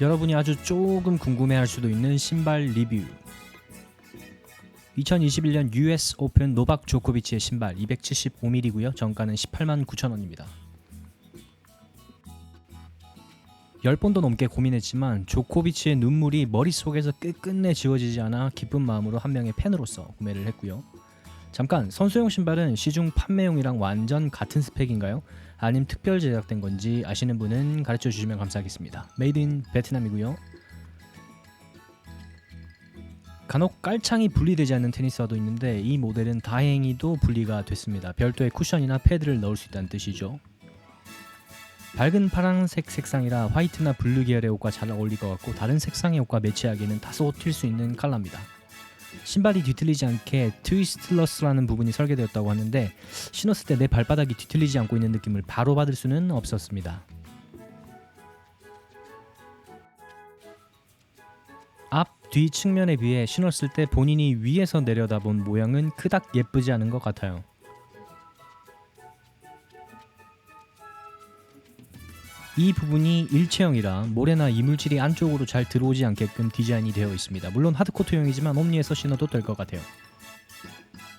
여러분이 아주 조금 궁금해할 수도 있는 신발 리뷰. 2021년 US 오픈 노박 조코비치의 신발 275mm고요. 정가는 18만 9천 원입니다. 10번도 넘게 고민했지만 조코비치의 눈물이 머릿속에서 끝끝내 지워지지 않아 기쁜 마음으로 한 명의 팬으로서 구매를 했고요. 잠깐 선수용 신발은 시중 판매용이랑 완전 같은 스펙인가요? 아님 특별 제작된 건지 아시는 분은 가르쳐 주시면 감사하겠습니다. 메이드 인 베트남이고요. 간혹 깔창이 분리되지 않는 테니스화도 있는데 이 모델은 다행히도 분리가 됐습니다. 별도의 쿠션이나 패드를 넣을 수 있다는 뜻이죠. 밝은 파란색 색상이라 화이트나 블루 계열의 옷과 잘 어울릴 것 같고 다른 색상의 옷과 매치하기에는 다소 튈 수 있는 컬러입니다. 신발이 뒤틀리지 않게 트위스틀러스라는 부분이 설계되었다고 하는데 신었을 때 내 발바닥이 뒤틀리지 않고 있는 느낌을 바로 받을 수는 없었습니다. 앞, 뒤 측면에 비해 신었을 때 본인이 위에서 내려다본 모양은 그닥 예쁘지 않은 것 같아요. 이 부분이 일체형이라 모래나 이물질이 안쪽으로 잘 들어오지 않게끔 디자인이 되어 있습니다. 물론 하드코트용이지만 옴니에서 신어도 될 것 같아요.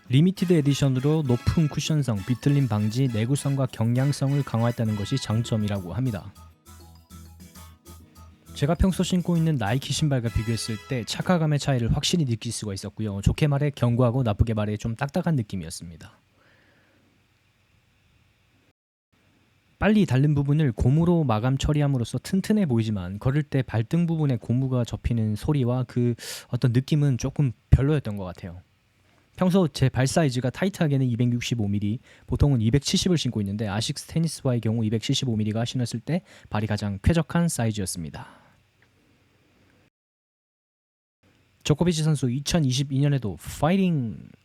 리미티드 에디션으로 높은 쿠션성, 비틀림 방지, 내구성과 경량성을 강화했다는 것이 장점이라고 합니다. 제가 평소 신고 있는 나이키 신발과 비교했을 때 착화감의 차이를 확실히 느낄 수가 있었고요. 좋게 말해 견고하고 나쁘게 말해 좀 딱딱한 느낌이었습니다. 빨리 닳는 부분을 고무로 마감 처리함으로써 튼튼해 보이지만 걸을 때 발등 부분에 고무가 접히는 소리와 그 어떤 느낌은 조금 별로였던 것 같아요. 평소 제 발 사이즈가 타이트하게는 265mm, 보통은 270을 신고 있는데 아식스 테니스화의 경우 275mm가 신었을 때 발이 가장 쾌적한 사이즈였습니다. 조코비치 선수 2022년에도 파이팅!